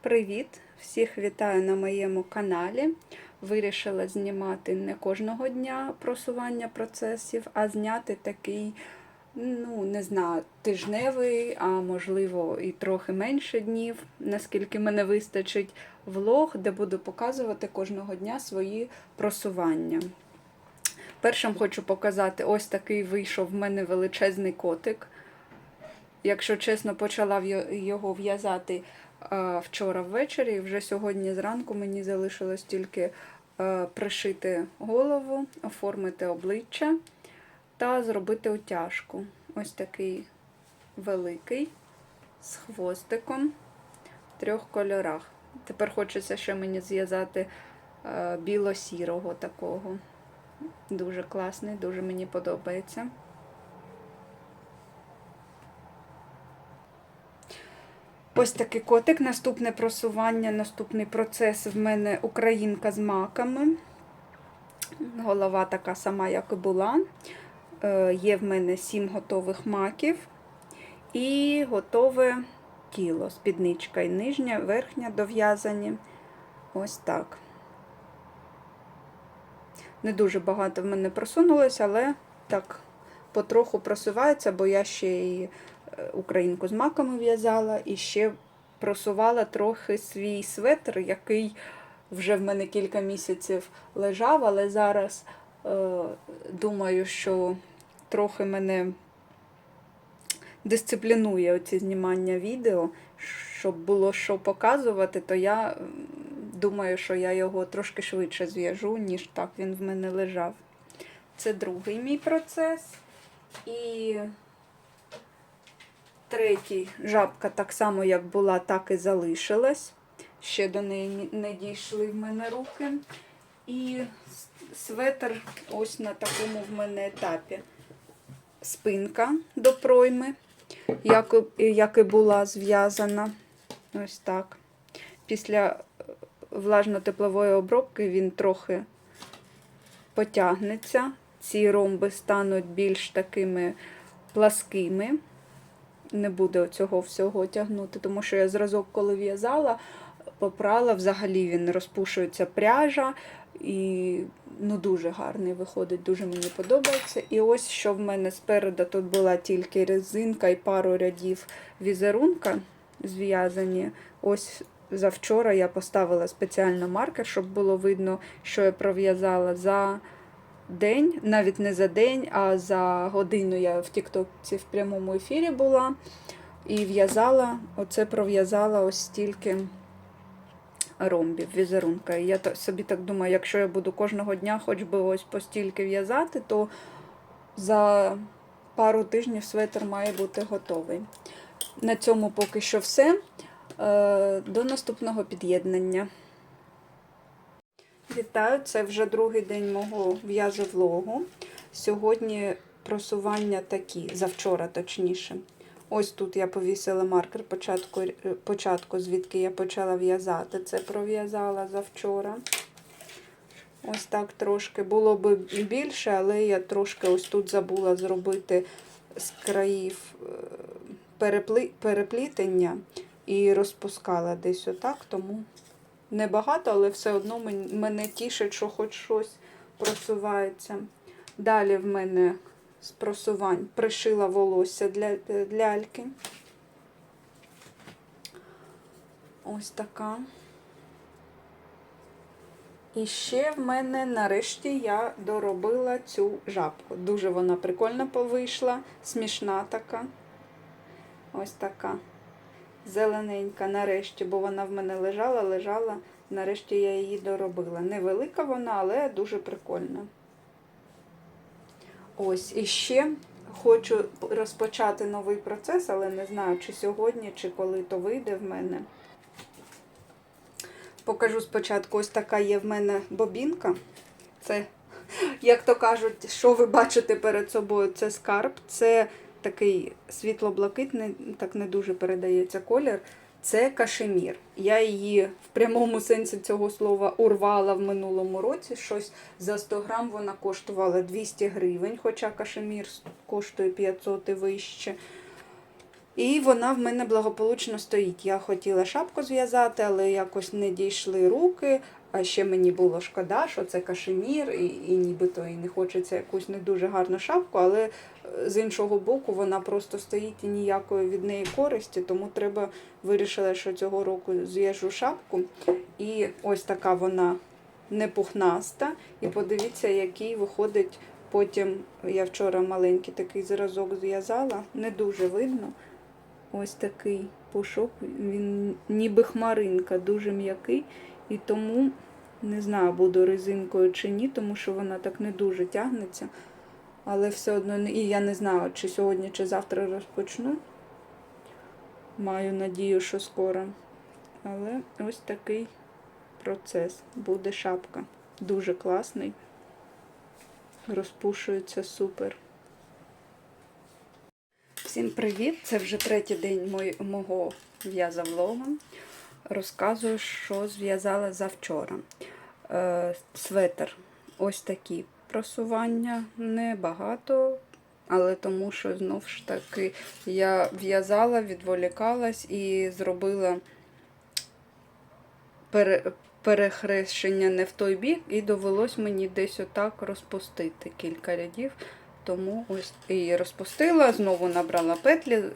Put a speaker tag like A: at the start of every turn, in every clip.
A: Привіт! Всіх вітаю на моєму каналі. Вирішила знімати не кожного дня просування процесів, а зняти такий, ну, не знаю, тижневий, а можливо і трохи менше днів, наскільки мене вистачить влог, де буду показувати кожного дня свої просування. Першим хочу показати, ось такий вийшов в мене величезний котик. Якщо чесно, почала його в'язати вчора ввечері. і Вже сьогодні зранку мені залишилось тільки е, пришити голову, оформити обличчя та зробити утяжку. Ось такий великий з хвостиком в трьох кольорах. Тепер хочеться ще мені зв'язати е, біло-сірого такого. Дуже класний, дуже мені подобається. Ось такий котик. Наступне просування, наступний процес в мене українка з маками. Голова така сама, як і була. Е, Є в мене 7 готових маків і готове тіло. Спідничка і нижня, верхня дов'язані. Ось так. Не дуже багато в мене просунулося, але так потроху просувається, бо я ще е, українку з маками в'язала, і ще просувала трохи свій светр, який вже в мене кілька місяців лежав, але зараз е, думаю, що трохи мене дисциплінує оці знімання відео, щоб було що показувати, то я думаю, що я його трошки швидше зв'яжу, ніж так він в мене лежав. Це другий мій процес. І третій жабка так само, як була, так і залишилась. Ще до неї не дійшли в мене руки. І светр ось на такому в мене етапі. Спинка до пройми, як, як і була зв'язана. Ось так. Після е, влажно-теплової обробки він трохи потягнеться. Ці ромби стануть більш такими пласкими. Не буде цього всього тягнути, тому що я зразок, коли в'язала, попрала, взагалі він розпушується пряжа і ну, дуже гарний виходить, дуже мені подобається. І ось що в мене спереду тут була тільки резинка і пару рядів візерунка зв'язані. Ось завчора я поставила спеціально маркер, щоб було видно, що я пров'язала за день, навіть не за день, а за годину я в Тіктокці в прямому ефірі була і в'язала, оце пров'язала ось стільки ромбів, візерунка. І я собі так думаю, якщо я буду кожного дня хоч би ось по стільки в'язати, то за пару тижнів светр має бути готовий. На цьому поки що все. Е, До наступного під'єднання. Вітаю! Це вже другий день мого в'язовлогу. Сьогодні просування такі, завчора точніше. Ось тут я повісила маркер початку, початку звідки я почала в'язати. Це пров'язала завчора. Ось так трошки. Було б і більше, але я трошки ось тут забула зробити з країв е, переплітення і розпускала десь отак, тому небагато, але все одно мене тішить, що хоч щось просувається. Далі в мене з просувань пришила волосся для ляльки. Ось така. І ще в мене нарешті я доробила цю жабку. Дуже вона прикольно повийшла, смішна така. Ось така. Зелененька, нарешті, бо вона в мене лежала, лежала. Нарешті я її доробила. Невелика вона, але дуже прикольна. Ось, і ще хочу розпочати новий процес, але не знаю, чи сьогодні, чи коли то вийде в мене. Покажу спочатку, ось така є в мене бобінка. Це, як то кажуть, що ви бачите перед собою, це скарб. Це такий світло-блакитний, так не дуже передається колір. Це кашемір. Я її в прямому сенсі цього слова урвала в минулому році. Щось за 100 грам вона коштувала 200 гривень, хоча кашемір коштує 500 і вище. І вона в мене благополучно стоїть. Я хотіла шапку зв'язати, але якось не дійшли руки. А ще мені було шкода, що це кашемір, і, і нібито і не хочеться якусь не дуже гарну шапку, але е, з іншого боку вона просто стоїть і ніякої від неї користі, тому треба вирішила, що цього року зв'яжу шапку. І ось така вона не пухнаста. І подивіться, який виходить потім. Я вчора маленький такий зразок зв'язала, не дуже видно. Ось такий пушок, він ніби хмаринка, дуже м'який. І тому не знаю, буду резинкою чи ні, тому що вона так не дуже тягнеться. Але все одно і я не знаю, чи сьогодні, чи завтра розпочну. Маю надію, що скоро. Але ось такий процес. Буде шапка. Дуже класний. Розпушується супер. Всім привіт! Це вже третій день мого в'язавлога. Розказую, що зв'язала завчора. Е, светр. Ось такі просування. Небагато, але тому що знову ж таки я в'язала, відволікалась і зробила пере, перехрещення не в той бік, і довелось мені десь отак розпустити кілька рядів. Тому ось і розпустила, знову набрала петлі, е,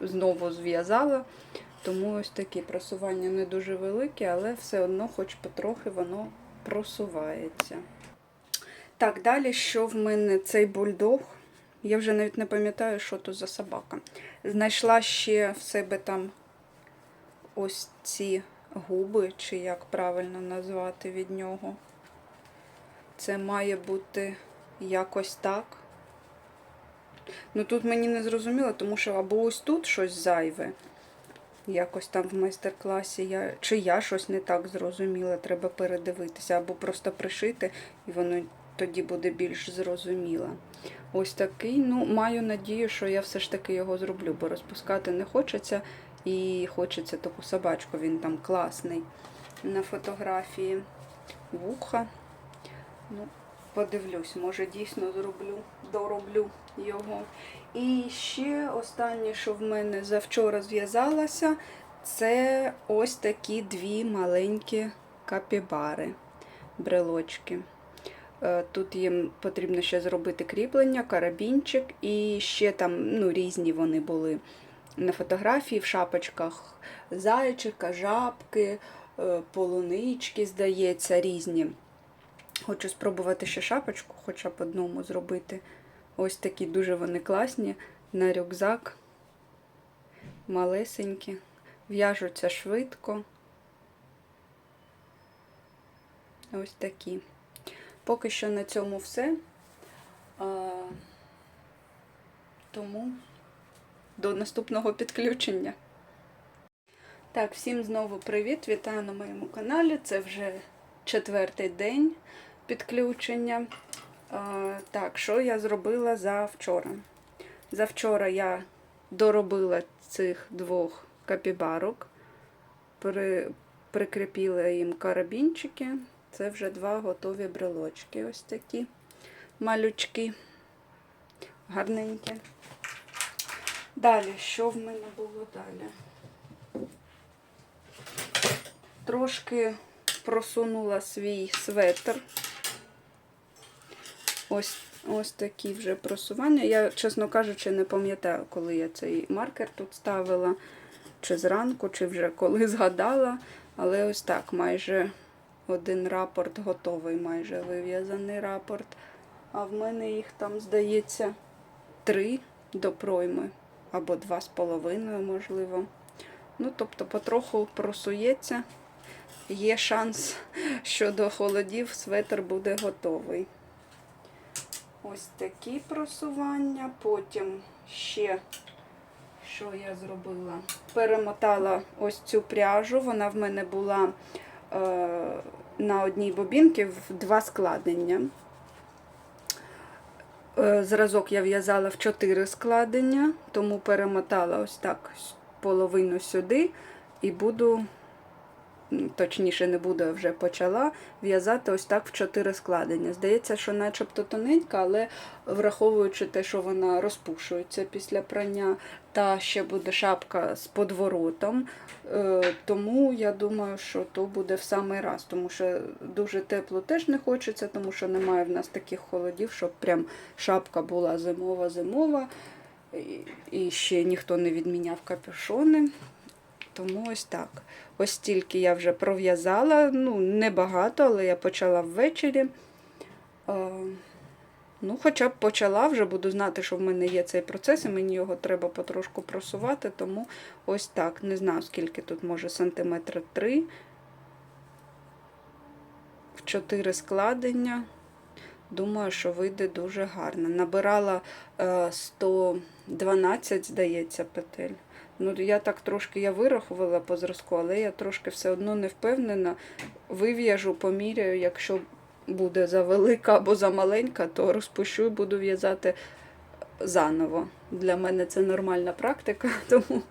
A: знову зв'язала. Тому ось такі просування не дуже великі, але все одно, хоч потрохи, воно просувається. Так, далі, що в мене цей бульдог? Я вже навіть не пам'ятаю, що то за собака. Знайшла ще в себе там ось ці губи, чи як правильно назвати від нього. Це має бути якось так. Ну тут мені не зрозуміло, тому що або ось тут щось зайве. Якось там в майстер-класі я. Чи я щось не так зрозуміла, треба передивитися, або просто пришити, і воно тоді буде більш зрозуміло. Ось такий. Ну, маю надію, що я все ж таки його зроблю, бо розпускати не хочеться. І хочеться таку собачку, він там класний на фотографії. Вуха. Ну, подивлюсь, може дійсно зроблю, дороблю його. І ще останнє, що в мене завчора зв'язалося, це ось такі дві маленькі капібари, брелочки. Е, Тут їм потрібно ще зробити кріплення, карабінчик, і ще там ну, різні вони були на фотографії в шапочках зайчика, жабки, е, полунички, здається, різні. Хочу спробувати ще шапочку, хоча б одному зробити. Ось такі дуже вони класні на рюкзак. Малесенькі. В'яжуться швидко. Ось такі. Поки що на цьому все. А, тому до наступного підключення. Так, всім знову привіт! Вітаю на моєму каналі. Це вже четвертий день підключення. А, так, що я зробила завчора? Завчора я доробила цих двох капібарок, при, прикріпила їм карабінчики. Це вже два готові брелочки. Ось такі малючки, гарненькі. Далі, що в мене було далі? Трошки просунула свій светр. Ось ось такі вже просування. Я, чесно кажучи, не пам'ятаю, коли я цей маркер тут ставила, чи зранку, чи вже коли згадала. Але ось так, майже один рапорт готовий, майже вив'язаний рапорт. А в мене їх там, здається, три до пройми, або два з половиною, можливо. Ну, тобто, потроху просується. Є шанс, що до холодів светр буде готовий. Ось такі просування. Потім ще, що я зробила? Перемотала ось цю пряжу. Вона в мене була е, на одній бобінці в два складення. Е, Зразок я в'язала в 4 складення, тому перемотала ось так половину сюди і буду точніше не буду, а вже почала в'язати ось так в чотири складення. Здається, що начебто тоненька, але враховуючи те, що вона розпушується після прання, та ще буде шапка з подворотом. Е, Тому я думаю, що то буде в самий раз, тому що дуже тепло теж не хочеться, тому що немає в нас таких холодів, щоб прям шапка була зимова-зимова. І- ще ніхто не відміняв капюшони. Тому ось так. Ось стільки я вже пров'язала. Ну, небагато, але я почала ввечері. Е, Ну, хоча б почала, вже буду знати, що в мене є цей процес, і мені його треба потрошку просувати, тому ось так. Не знаю, скільки тут може сантиметра три. В чотири складення. Думаю, що вийде дуже гарно. Набирала е, 112, здається, петель. Ну, я так трошки я вирахувала по зразку, але я трошки все одно не впевнена. Вив'яжу, поміряю, якщо буде за велика або за маленька, то розпущу і буду в'язати заново. Для мене це нормальна практика, тому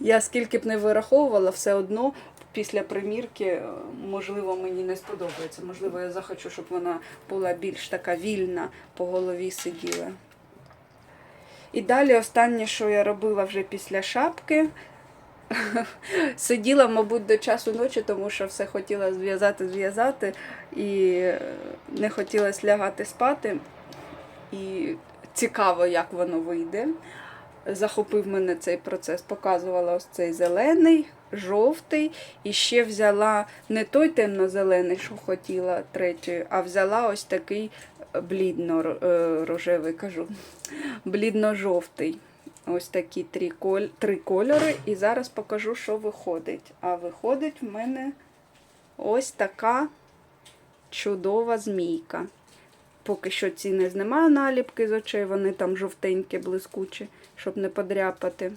A: я скільки б не вираховувала, все одно після примірки, е, можливо, мені не сподобається. Можливо, я захочу, щоб вона була більш така вільна, по голові сиділа. І далі останнє, що я робила вже після шапки, сиділа, мабуть, до часу ночі, тому що все хотіла зв'язати, зв'язати, і е, не хотілося лягати спати. І цікаво, як воно вийде. Захопив мене цей процес, показувала ось цей зелений, жовтий, і ще взяла не той темно-зелений, що хотіла третій, а взяла ось такий блідно-рожевий, кажу, блідно-жовтий. Ось такі три, коль... три кольори. І зараз покажу, що виходить. А виходить в мене ось така чудова змійка. Поки що ціни немає наліпки з очей, вони там жовтенькі, блискучі, щоб не подряпати.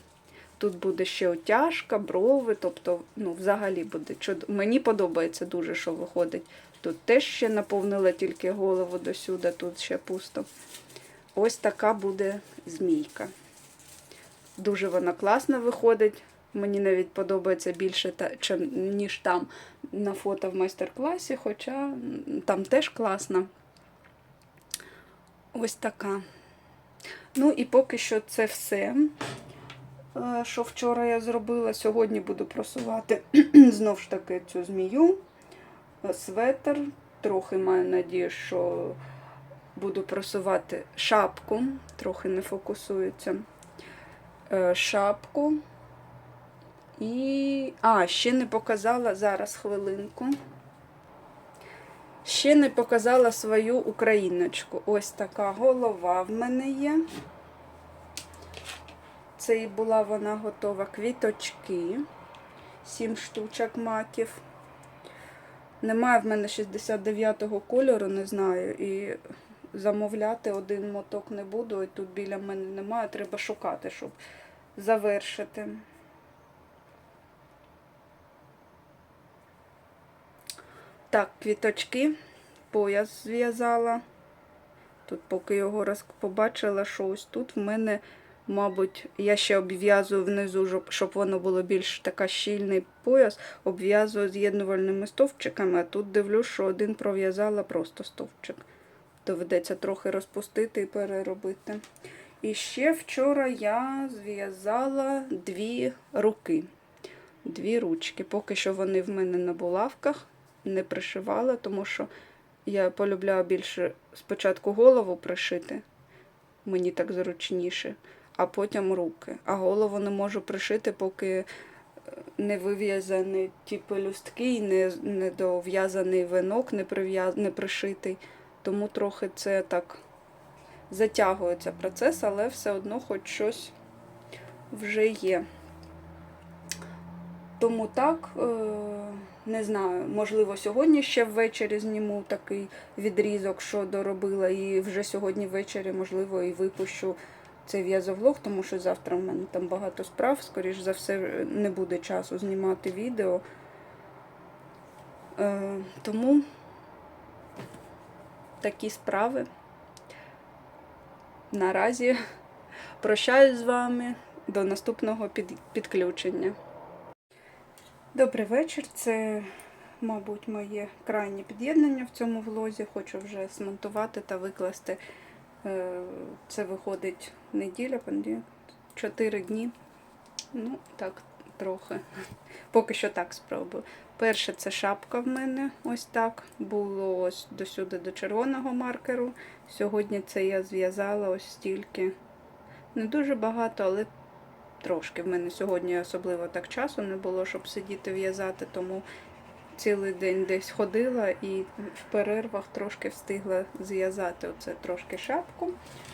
A: Тут буде ще отяжка, брови, тобто, ну, взагалі буде чудо. Мені подобається дуже, що виходить. Тут теж ще наповнила тільки голову до сюди, тут ще пусто. Ось така буде змійка. Дуже вона класно виходить. Мені навіть подобається більше, ніж там на фото в майстер-класі, хоча там теж класно. Ось така. Ну і поки що це все, е, що вчора я зробила. Сьогодні буду просувати знов ж таки цю змію, е, светр. Трохи маю надію, що буду просувати шапку, трохи не фокусується. Е, Шапку. І. А, ще не показала зараз хвилинку. Ще не показала свою україночку. Ось така голова в мене є. Це і була вона готова. Квіточки. Сім штучок маків. Немає в мене 69-го кольору, не знаю. І замовляти один моток не буду. І тут біля мене немає. Треба шукати, щоб завершити. Так, квіточки, пояс зв'язала. Тут, поки його роз... побачила, що ось тут в мене, мабуть, я ще обв'язую внизу, щоб- воно було більш така щільний пояс, обв'язую з'єднувальними стовпчиками, а тут дивлюсь, що один пров'язала просто стовпчик. Доведеться трохи розпустити і переробити. І ще вчора я зв'язала дві руки. Дві ручки. Поки що вони в мене на булавках не пришивала, тому що я полюбляю більше спочатку голову пришити, мені так зручніше, а потім руки. А голову не можу пришити, поки е, не вив'язані ті пелюстки, і не, не дов'язаний венок, не, не пришитий. Тому трохи це так затягується процес, але все одно хоч щось вже є. Тому так, е, не знаю, можливо, сьогодні ще ввечері зніму такий відрізок, що доробила, і вже сьогодні ввечері, можливо, і випущу цей в'язовлог, тому що завтра в мене там багато справ, скоріш за все, не буде часу знімати відео. Е, Тому такі справи. Наразі прощаюсь з вами до наступного під- підключення. Добрий вечір. Це мабуть, моє крайнє під'єднання в цьому влозі. Хочу вже смонтувати та викласти. Е, Це виходить неділя, понеділок, 4 дні. Ну, так, трохи. Поки що так спробую. Перше це шапка в мене, ось так. Було ось досюди до червоного маркеру. Сьогодні це я зв'язала ось стільки. Не дуже багато, але трошки. В мене сьогодні особливо так часу не було, щоб сидіти в'язати, тому цілий день десь ходила і в перервах трошки встигла зв'язати оце трошки шапку.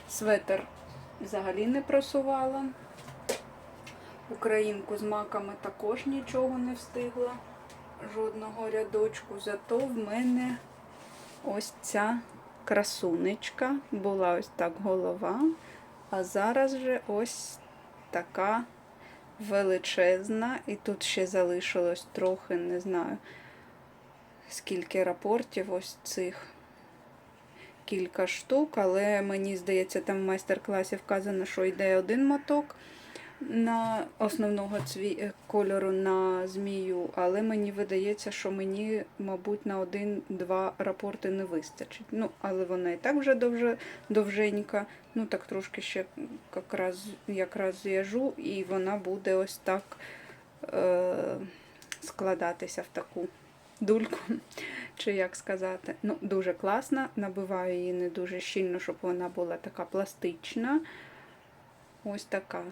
A: Светер взагалі не просувала. Українку з маками також нічого не встигла. Жодного рядочку. Зато в мене ось ця красунечка. Була ось так голова. А зараз же ось така величезна. І тут ще залишилось трохи, не знаю, скільки рапортів ось цих. Кілька штук, але мені здається, там в майстер-класі вказано, що йде один моток на основного цві... е, кольору на змію, але мені видається, що мені, мабуть, на один-два рапорти не вистачить. Ну, але вона і так вже довже... довженька. Ну, так трошки ще якраз, якраз зв'яжу, і вона буде ось так е... складатися в таку дульку, чи як сказати. Ну, дуже класна. Набиваю її не дуже щільно, щоб вона була така пластична. Ось така.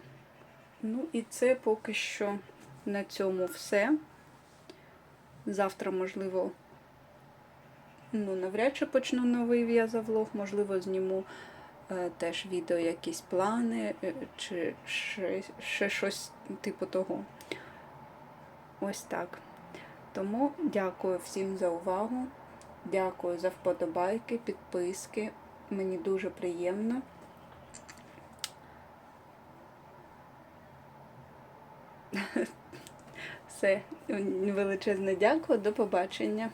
A: Ну і це поки що на цьому все. Завтра, можливо, ну, навряд чи почну новий в'язавлог, можливо, зніму е, теж відео, якісь плани, е, чи ще, ще щось типу того. Ось так. Тому дякую всім за увагу. Дякую за вподобайки, підписки. Мені дуже приємно. Все, величезне дякую, до побачення.